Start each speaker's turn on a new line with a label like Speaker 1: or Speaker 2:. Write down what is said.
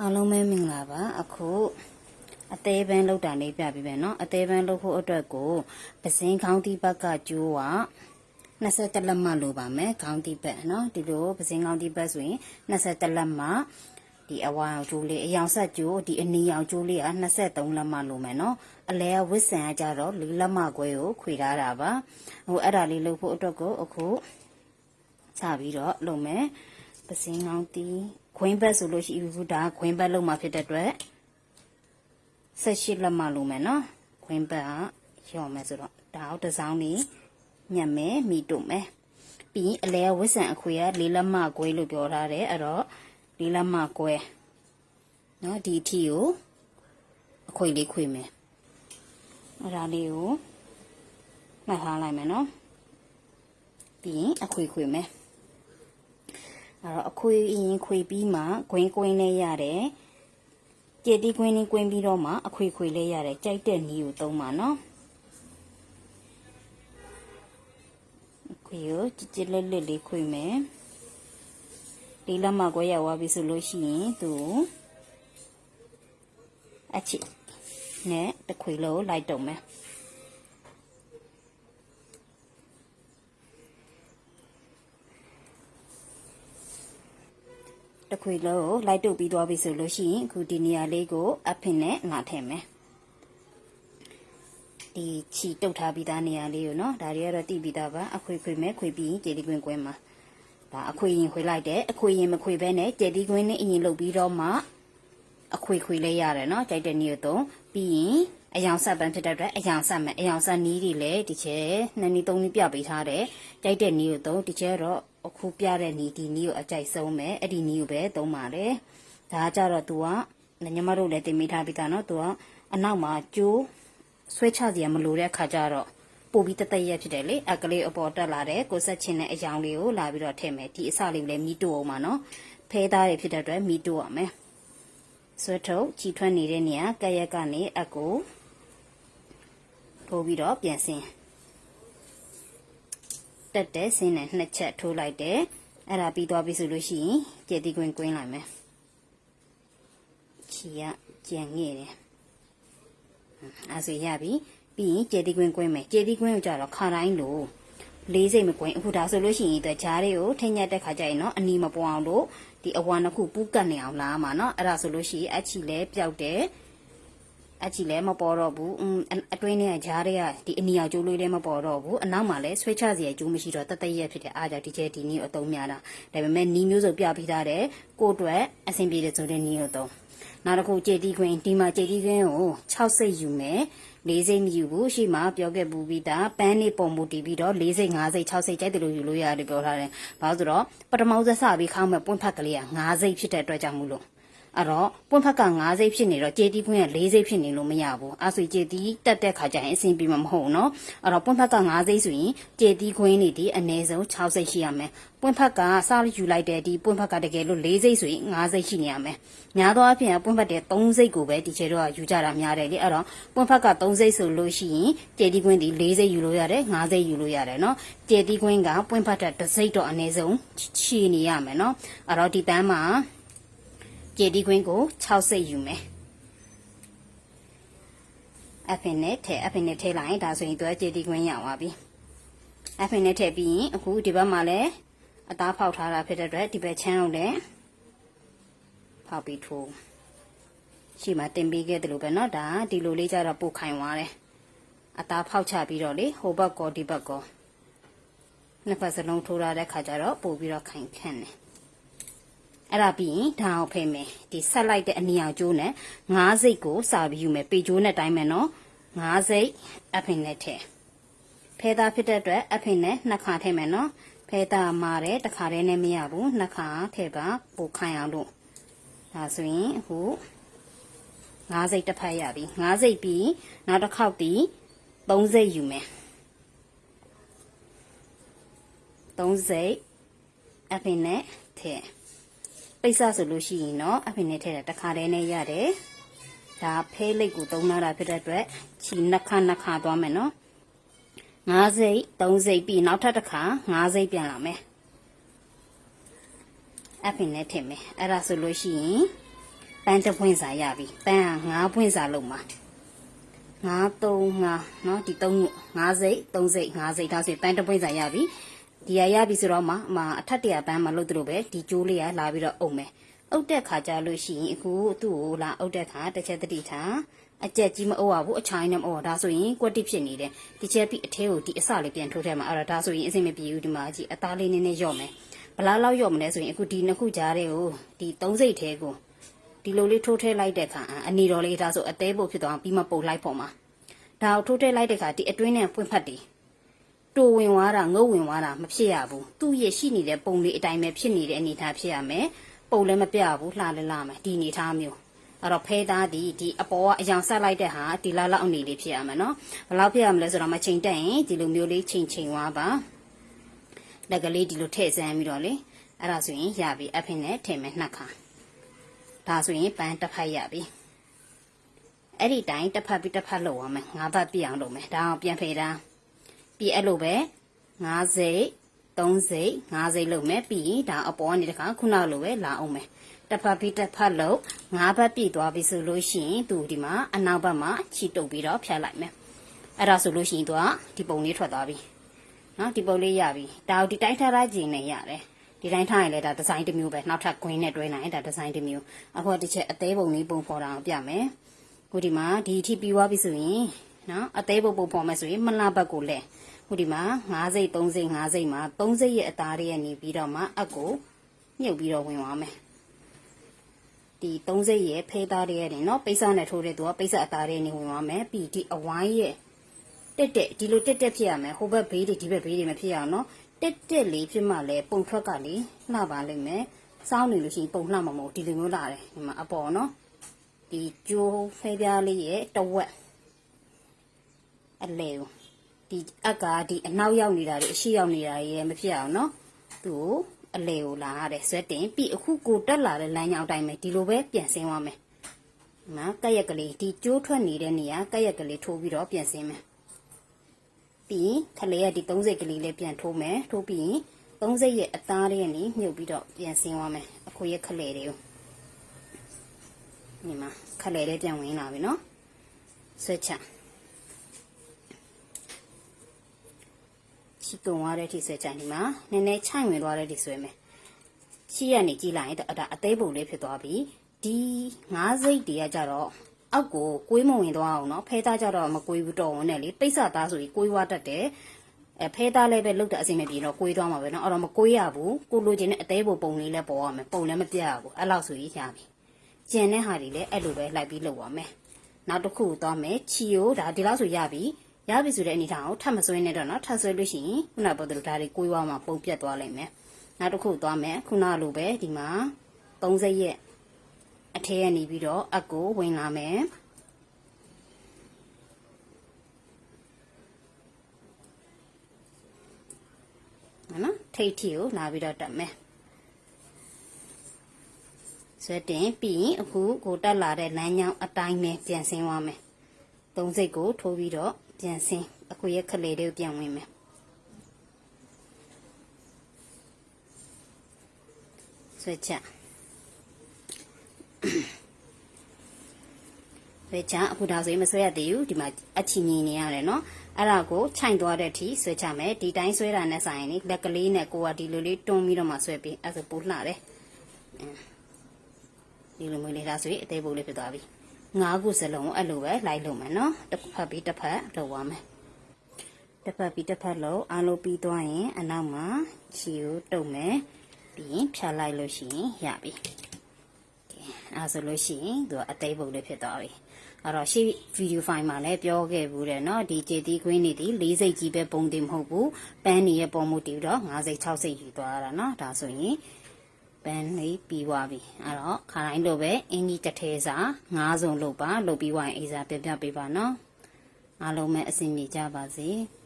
Speaker 1: အားလုံးပဲမင်္ဂလာပါအခုအသေးပန်းလောက်တာလေးပြပြီးပဲเนาะအသေးပန်းလောက်ဖို့အတွက်ကိုပစင်းခေါင်းတီးဘက်ကကျိုးက21လက်မှလိုပါမယ်ခေါင်းတီးဘက်เนาะဒီလိုပစင်းခေါင်းတီးဘက်ဆိုရင်21လက်မှဒီအဝါအောင်ကျိုးလေးအယောင်ဆက်ကျိုးဒီအနီအောင်ကျိုးလေးက23လက်မှလိုမယ်เนาะအလဲဝစ်ဆန်ကကြတော့၄လက်မှခွဲကိုခွေထားတာပါဟိုအဲ့ဒါလေးလုပ်ဖို့အတွက်ကိုအခုစပြီးတော့လုပ်မယ်ပစင်းခေါင်းတီး ခွင်းဘက်ဆိုလို့ရှိဘူးဒါခွင်းဘက်လုံးမှာဖြစ်တဲ့အတွက်18လက်မှလိုမယ်နော်ခွင်းဘက်ကရော့မယ်ဆိုတော့ဒါအောင်တစ်စောင်းနေညက်မယ်မိတို့မယ်ပြီးရင်အလဲဝစ်ဆန်အခွေက၄လက်မှကွဲလို့ပြောထားတယ်အဲ့တော့၄လက်မှကွဲနော်ဒီအထီကိုအခွေလေးခွေမယ်အဲ့ဒါလေးကိုမှတ်ထားလိုက်မယ်နော်ပြီးရင်အခွေခွေမယ် အဲ့တော့အခွေအရင်ခွေပြီးမှဂွင်းကွင်းလေးရတယ်ကြည်တီးကွင်းလေးကွင်းပြီးတော့မှအခွေခွေလေးရတယ်ကြိုက်တဲ့နီးကိုသုံးပါနော်အခွေကိုကြည်ကြည်လက်လက်လေးခွေမယ်ဒီလက်မကွဲရောက်သွားပြီဆိုလို့ရှိရင်သူအချစ်နဲ့တခွေလို့လိုက်တော့မယ် တခွေလုံးကိုလိုက်တုပ်ပြီးသွားပြီဆိုလို့ရှိရင်အခုဒီနေရာလေးကိုအဖင်နဲ့ငါထည့်မယ်ဒီချီတုပ်ထားပြီးသားနေရာလေးကိုနော်ဒါတွေကတော့တိပြီးသားပါအခွေခွေမဲ့ခွေပြီးရင်ကျေဒီကွင်းကွင်းမှာဒါအခွေရင်ခွေလိုက်တယ်အခွေရင်မခွေဘဲနဲ့ကျေဒီကွင်းနဲ့အရင်လုပ်ပြီးတော့မှ အခွေခွေလေးရတယ်နော်ကြိုက်တဲ့နေရာတော့ပြီးရင်အယောင်ဆက်ပန်းဖြစ်တဲ့အတွက်အယောင်ဆက်မယ်အယောင်ဆက်နီးတွေလည်းဒီချဲနှစ်နီးသုံးနီးပြပေးထားတယ်ကြိုက်တဲ့နီးကိုတော့ဒီချဲတော့အခုပြတဲ့နီးဒီနီးကိုအကြိုက်ဆုံးမယ်အဲ့ဒီနီးကိုပဲသုံးပါတယ်ဒါကြတော့ तू ကညီမတို့လည်းတင်မိထားပြီးသားနော် तू ကအနောက်မှာကျိုးဆွဲချစရာမလိုတဲ့ခါကျတော့ပို့ပြီးတသက်ရက်ဖြစ်တယ်လေအကလေးအပေါ်တက်လာတဲ့ကိုဆက်ချင်းတဲ့အယောင်လေးကိုလာပြီးတော့ထည့်မယ်ဒီအစလေးလည်းမီးတိုးအောင်ပါနော်ဖဲသားတွေဖြစ်တဲ့အတွက်မီးတိုးရမယ် ဆွဲထုတ်ချီထွက်နေတဲ့နေရာကက်ရက်ကနေအကိုထိုးပြီးတော့ပြန်ဆင်းတက်တဲ့ဆင်းနဲ့နှစ်ချက်ထိုးလိုက်တယ်အဲ့ဒါပြီးသွားပြီဆိုလို့ရှိရင်ကျေတီကွင်းကွင်းလိုက်မယ်ချီကကြံငဲ့တယ်အဲ့ဆိုရပြီပြီးရင်ကျေတီကွင်းကွင်းမယ်ကျေတီကွင်းကိုကြတော့ခါတိုင်းလို့ လေးစိတ်မကွင်အခုဒါဆိုလို့ရှိရင်တော့ဂျားတွေကိုထိညက်တဲ့ခါကျရင်နော်အနီမပေါ်အောင်လို့ဒီအဝါနှစ်ခုပူးကတ်နေအောင်လားမှာနော်အဲ့ဒါဆိုလို့ရှိရင်အချီလဲပျောက်တယ်အချီလည်းမပေါ်တော့ဘူးအတွင်းထဲကဂျားတွေကဒီအနီရောက်ကျိုးလေးလည်းမပေါ်တော့ဘူးအနောက်မှာလည်းဆွဲချစရာကျိုးမရှိတော့တသက်ရက်ဖြစ်တဲ့အားကြောင့်ဒီကျဲဒီနီကိုအသုံးများတာဒါပေမဲ့နီမျိုးစုံပြပြီးသားတယ်ကိုအတွက်အဆင်ပြေတဲ့ဆိုတဲ့နီကိုအသုံး နောက်တစ်ခုကြေတီခွင်းဒီမှာကြေတီခွင်းကို6စိတ်ယူမယ်၄စိတ်မယူဘူးရှိမှပြောခဲ့ပူပြီးသားပန်းနေပုံမူတီးပြီးတော့၄စိတ်၅စိတ်6စိတ်ကြိုက်တယ်လို့ယူလို့ရတယ်ပြောထားတယ်ဘာလို့ဆိုတော့ပထမဦးဆက်စပြီးခေါင်းမဲ့ပွင့်ဖက်ကလေးက၅စိတ်ဖြစ်တဲ့အတွက်ကြောင့်မို့လို့ အဲ့တော့ပွင့်ဖက်က9စိတ်ဖြစ်နေတော့ကြေတီပွင့်က4စိတ်ဖြစ်နေလို့မရဘူးအဲ့ဆိုကြေတီတက်တဲ့ခါကျရင်အဆင်ပြေမှာမဟုတ်နော်အဲ့တော့ပွင့်ဖက်က9စိတ်ဆိုရင်ကြေတီခွင်းနေဒီအနည်းဆုံး6စိတ်ရှိရမယ်ပွင့်ဖက်ကစားယူလိုက်တဲ့ဒီပွင့်ဖက်ကတကယ်လို့4စိတ်ဆိုရင်9စိတ်ရှိနေရမယ်များသောအားဖြင့်ပွင့်ဖက်တဲ့3စိတ်ကိုပဲဒီချေတော့ယူကြတာများတယ်လေအဲ့တော့ပွင့်ဖက်က3စိတ်ဆိုလို့ရှိရင်ကြေတီခွင်းဒီ4စိတ်ယူလို့ရတယ်9စိတ်ယူလို့ရတယ်နော်ကြေတီခွင်းကပွင့်ဖက်တဲ့1စိတ်တော့အနည်းဆုံးရှိနေရမယ်နော်အဲ့တော့ဒီပန်းမှာ ကြေတီခွင်းကို6စိတ်ယူမယ်အဖင်နဲ့ထဲအဖင်နဲ့ထဲလိုက်ဒါဆိုရင်သူကကြေတီခွင်းရသွားပြီအဖင်နဲ့ထည့်ပြီးရင်အခုဒီဘက်မှာလည်းအသားဖောက်ထားတာဖြစ်တဲ့အတွက်ဒီဘက်ချမ်းကိုလည်းဖောက်ပြီးထိုးရှိမှတင်ပေးခဲ့တယ်လို့ပဲเนาะဒါဒီလိုလေးကြတော့ပို့ခိုင်သွားတယ်အသားဖောက်ချပြီးတော့လေဟိုဘက်ကောဒီဘက်ကောနှစ်ဖက်စလုံးထိုးရတဲ့ခါကျတော့ပို့ပြီးတော့ခိုင်ခန့်တယ် အဲ့ဒါပြီးရင်ဒါအောင်ဖိမယ်ဒီဆက်လိုက်တဲ့အနီအောင်ကျိုးနဲ့ငါးစိတ်ကိုစာပြီးယူမယ်ပေကျိုးနဲ့တိုင်းမယ်နော်ငါးစိတ်အဖိနဲ့ထည့်ဖဲသားဖြစ်တဲ့အတွက်အဖိနဲ့နှစ်ခါထည့်မယ်နော်ဖဲသားမာတယ်တစ်ခါတည်းနဲ့မရဘူးနှစ်ခါထည့်ပါပိုခိုင်အောင်လို့ဒါဆိုရင်အခုငါးစိတ်တစ်ဖက်ရပြီငါးစိတ်ပြီးနောက်တစ်ခေါက်ဒီသုံးစိတ်ယူမယ်သုံးစိတ်အဖိနဲ့ထည့် ပိတ်စဆိုလို့ရှိရင်တော့အဖေနဲ့ထည့်တာတစ်ခါတည်းနဲ့ရတယ်ဒါဖဲလိတ်ကိုသုံးလာတာဖြစ်တဲ့အတွက်ချီနှစ်ခါနှစ်ခါသွားမယ်နော်၅စိတ်၃စိတ်ပြီးနောက်ထပ်တစ်ခါ၅စိတ်ပြန်လာမယ်အဖေနဲ့ထည့်မယ်အဲ့ဒါဆိုလို့ရှိရင်ပ န်းတစ်ပွင့်စာရပြီပန်းက9ပွင့်စာလုံးမှာ9 3 5เนาะဒီ3 5စိတ်3စိတ်5စိတ်ဒါဆိုရင်ပန်းတစ်ပွင့်စာရပြီ ဒီရရပြီဆိုတော့မှအမအထက်တရပန်းမှာလို့သူတို့ပဲဒီကျိုးလေးကလာပြီးတော့အုံမယ်အုတ်တဲ့ခါကြလို့ရှိရင်အခုသူ့ကိုလာအုတ်တဲ့ခါတစ်ချက်တတိထားအကြက်ကြီးမအုပ်ရဘူးအချိုင်းနဲ့မအုပ်ရဒါဆိုရင်ကွက်တိဖြစ်နေတယ်ဒီချက်ပြီးအထဲကိုဒီအစလေးပြန်ထိုးထဲမှာအဲ့တော့ဒါဆိုရင်အစိမ့်မပြေဘူးဒီမှာကြည့်အသားလေးနည်းနည်းရော့မယ်ဘလားလောက်ရော့မလဲဆိုရင်အခုဒီနှစ်ခုကြားတဲ့ကိုဒီသုံးစိတ်ထဲကိုဒီလိုလေးထိုးထဲလိုက်တဲ့ခါအနေတော်လေးဒါဆိုအသေးပုတ်ဖြစ်သွားပြီးမှပုတ်လိုက်ပေါ်မှာဒါကိုထိုးထဲလိုက်တဲ့ခါဒီအတွင်းနဲ့ပွင့်ဖတ်တယ် တူဝင်သွားတာငုတ်ဝင်သွားတာမဖြစ်ရဘူးသူ့ရဲ့ရှိနေတဲ့ပုံလေးအတိုင်းပဲဖြစ်နေတဲ့အနေထားဖြစ်ရမယ်ပုံလည်းမပြဘူးလှလည်းလှမယ်ဒီအနေထားမျိုးအဲ့တော့ဖဲသားဒီဒီအပေါ်ကအယောင်ဆက်လိုက်တဲ့ဟာဒီလာလောက်အနေလေးဖြစ်ရမယ်နော်ဘယ်လောက်ဖြစ်ရမလဲဆိုတော့မချိန်တက်ရင်ဒီလိုမျိုးလေးချိန်ချိန်သွားပါလက်ကလေးဒီလိုထည့်စမ်းပြီးတော့လေအဲ့ဒါဆိုရင်ရပြီအဖင်နဲ့ထည့်မယ်နှစ်ခါဒါဆိုရင်ပန်းတစ်ဖက်ရပြီအဲ့ဒီတိုင်းတစ်ဖက်ပြီးတစ်ဖက်လုပ်ရမယ်ငါးဘက်ပြည့်အောင်လုပ်မယ်ဒါအောင်ပြန်ဖေးတာ ပြီးအဲ့လိုပဲ9စိတ်3စိတ်5စိတ်လုပ်မယ်ပြီးရင်ဒါအပေါ်ကနေတခါခုနလိုပဲလာအောင်မယ်တစ်ဖက်ပြီးတစ်ဖက်လို့ငါးဘက်ပြည့်သွားပြီဆိုလို့ရှိရင်သူဒီမှာအနောက်ဘက်မှာခြိတုပ်ပြီးတော့ဖြတ်လိုက်မယ်အဲ့ဒါဆိုလို့ရှိရင်သူကဒီပုံလေးထွက်သွားပြီနော်ဒီပုံလေးရပြီဒါကိုဒီတိုင်းထားထားခြင်းနဲ့ရတယ်ဒီတိုင်းထားရင်လည်းဒါဒီဇိုင်းတစ်မျိုးပဲနောက်ထပ် green နဲ့တွဲနိုင်ဒါဒီဇိုင်းတစ်မျိုးအခုကတစ်ချက်အသေးပုံလေးပုံဖော်တာအောင်ပြမယ်ခုဒီမှာဒီအထိပြီးသွားပြီဆိုရင် နော်အသေးပုံပုံဖော်မယ်ဆိုရင်မလာဘက်ကိုလဲခုဒီမှာ9စိတ်3စိတ်5စိတ်မှာ3စိတ်ရဲ့အသားတွေကနေပြီးတော့မှအကိုမြုပ်ပြီးတော့ဝင်သွားမယ်ဒီ3စိတ်ရဲ့ဖဲသားတွေရဲ့နော်ပိတ်စနဲ့ထိုးတဲ့သူကပိတ်စအသားတွေနေဝင်သွားမယ်ပြီးဒီအဝိုင်းရဲ့တက်တက်ဒီလိုတက်တက်ဖြစ်ရမယ်ဟိုဘက်ဘေးတွေဒီဘက်ဘေးတွေမဖြစ်ရအောင်နော်တက်တက်လေးဖြစ်မှလည်းပုံထွက်ကလေလှပါလိမ့်မယ်စောင်းနေလို့ရှိရင်ပုံလှမှာမဟုတ်ဒီလိုမျိုးလာတယ်ဒီမှာအပေါ်နော်ဒီကျိုးဖဲပြားလေးရဲ့တဝက် အလဲကိုဒီအက်ကဒီအနောက်ရောက်နေတာတွေအရှိရောက်နေတာတွေမဖြစ်အောင်နော်သူ့ကိုအလဲကိုလာရတယ်ဆွဲတင်ပြီးအခုကိုတက်လာတဲ့လမ်းကြောင်းတိုင်းပဲဒီလိုပဲပြန်ဆင်းသွားမယ်နော်ကက်ရက်ကလေးဒီကျိုးထွက်နေတဲ့နေရာကက်ရက်ကလေးထိုးပြီးတော့ပြန်ဆင်းမယ်ပြီးခလေးရဒီ30ကလေးလေးပြန်ထိုးမယ်ထိုးပြီး30ရဲ့အသားလေးကနေမြုပ်ပြီးတော့ပြန်ဆင်းသွားမယ်အခုရဲ့ခလေးတွေကိုဒီမှာခလေးလေးပြန်ဝင်လာပြီနော်ဆွဲချ ချီကုံသွားတဲ့အထိဆွဲချဒီမှာနည်းနည်းချိုင်ဝင်သွားတဲ့အထိဆွဲမယ်ချီရနေကြည့်လိုက်ရင်ဒါအသေးပုံလေးဖြစ်သွားပြီဒီငါးစိတ်တည်းကကြတော့အောက်ကိုကွေးမဝင်သွားအောင်နော်ဖဲသားကြတော့မကွေးဘူးတော်ဝင်နဲ့လေပိတ်စသားဆိုပြီးကွေးသွားတတ်တယ်အဲဖဲသားလည်းပဲလုတ်တဲ့အစင်မပြေတော့ကွေးသွားမှာပဲနော်အဲ့တော့မကွေးရဘူးကိုလိုချင်တဲ့အသေးပုံပုံလေးလည်းပေါ်ရမယ်ပုံလည်းမပြရဘူးအဲ့လောက်ဆိုရင်ရပြီကျန်တဲ့ဟာတွေလည်းအဲ့လိုပဲလိုက်ပြီးလုပ်ရမယ်နောက်တစ်ခုသွားမယ်ချီယိုဒါဒီလောက်ဆိုရပြီ ရပြီဆိုတဲ့အနေထားကိုထပ်မဆွဲနဲ့တော့နော်ထပ်ဆွဲလို့ရှိရင်ခုနကပြောသလိုဒါတွေကိုွေးသွားမှာပုံပြတ်သွားလိမ့်မယ်နောက်တစ်ခုသွားမယ်ခုနလိုပဲဒီမှာ30ရက်အထဲကနေပြီးတော့အကိုဝင်လာမယ်နော်ထိတ်ထီကိုလာပြီးတော့တက်မယ်ဆွဲတင်ပြီးရင်အခုကိုတက်လာတဲ့လမ်းကြောင်းအတိုင်းပဲပြန်ဆင်းသွားမယ်သုံးစိတ်ကိုထိုးပြီးတော့ ပြန်ဆင်းအခုရဲ့ခလေလေးကိုပြန်ဝင်မယ်ဆွဲချဆွဲချအခုဒါဆိုရင်မဆွဲရသေးဘူးဒီမှာအချီညီနေရတယ်နော်အဲ့ဒါကိုခြိုင်သွားတဲ့အထိဆွဲချမယ်ဒီတိုင်းဆွဲတာနဲ့ဆိုင်ရင်လက်ကလေးနဲ့ကိုကဒီလိုလေးတွန်းပြီးတော့မှဆွဲပြီးအဲ့ဒါပို့လှတယ်ဒီလိုမျိုးလေးဒါဆိုရင်အသေးပုံလေးဖြစ်သွားပြီ ၅ခုစလုံးအဲ့လိုပဲလိုက်လုပ်မယ်နော်တစ်ဖက်ပြီးတစ်ဖက်လုပ်သွားမယ်တစ်ဖက်ပြီးတစ်ဖက်လုံးအားလုံးပြီးသွားရင်အနောက်မှာခြေကိုတုပ်မယ်ပြီးရင်ဖြတ်လိုက်လို့ရှိရင်ရပြီအဲဆိုလို့ရှိရင်သူကအသိပုံလေးဖြစ်သွားပြီအဲ့တော့ရှေ့ဗီဒီယိုဖိုင်မှာလည်းပြောခဲ့ဘူးတဲ့နော်ဒီကြေတီကွင်းနေဒီလေးစိတ်ကြီးပဲပုံတင်မဟုတ်ဘူးပန်းနေရဲ့ပုံမှုတည်ပြီးတော့၅စိတ်၆စိတ်ယူသွားတာနော်ဒါဆိုရင် ပန်းလေးပြီးသွားပြီအဲ့တော့ခါတိုင်းလိုပဲအင်ကြီးတစ်ထဲစာငါးစုံလုပ်ပါလုပ်ပြီးဝိုင်းအေးစာပြပြပေးပါနော်အားလုံးပဲအဆင်ပြေကြပါစေ။